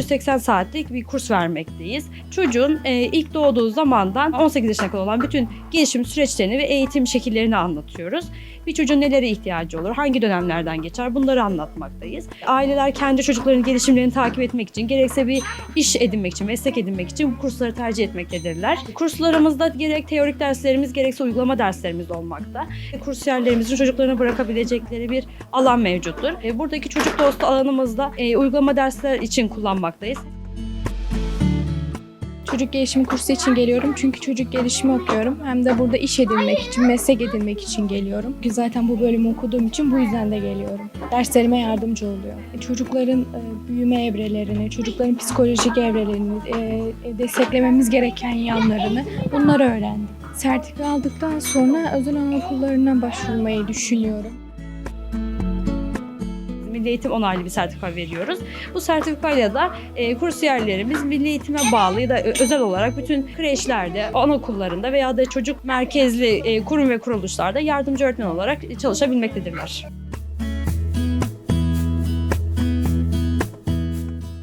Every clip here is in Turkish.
380 saatlik bir kurs vermekteyiz. Çocuğun e, ilk doğduğu zamandan 18 yaşına kadar olan bütün gelişim süreçlerini ve eğitim şekillerini anlatıyoruz. Bir çocuğun nelere ihtiyacı olur, hangi dönemlerden geçer bunları anlatmaktayız. Aileler kendi çocuklarının gelişimlerini takip etmek için, gerekse bir iş edinmek için, meslek edinmek için bu kursları tercih etmektedirler. Kurslarımızda gerek teorik derslerimiz gerekse uygulama derslerimiz olmakta. Kursiyerlerimizin çocuklarına bırakabilecekleri bir alan mevcuttur. E, Buradaki çocuk dostu alanımızda e, uygulama dersler için kullanmaktayız. Çocuk gelişimi kursu için geliyorum çünkü çocuk gelişimi okuyorum. Hem de burada iş edinmek için, meslek edinmek için geliyorum. Ki Zaten bu bölümü okuduğum için bu yüzden de geliyorum. Derslerime yardımcı oluyor. Çocukların e, büyüme evrelerini, çocukların psikolojik evrelerini, e, desteklememiz gereken yanlarını bunları öğrendim. Sertifika aldıktan sonra özel anaokullarına başvurmayı düşünüyorum. Milli Eğitim onaylı bir sertifika veriyoruz. Bu sertifikayla da e, kursiyerlerimiz milli eğitime bağlı ya da özel olarak bütün kreşlerde, anaokullarında veya da çocuk merkezli e, kurum ve kuruluşlarda yardımcı öğretmen olarak çalışabilmektedirler.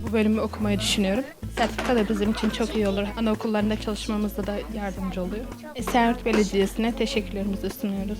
Bu bölümü okumayı düşünüyorum. Sertifika da bizim için çok iyi olur. Anaokullarında çalışmamızda da yardımcı oluyor. Esenyurt Belediyesi'ne teşekkürlerimizi sunuyoruz.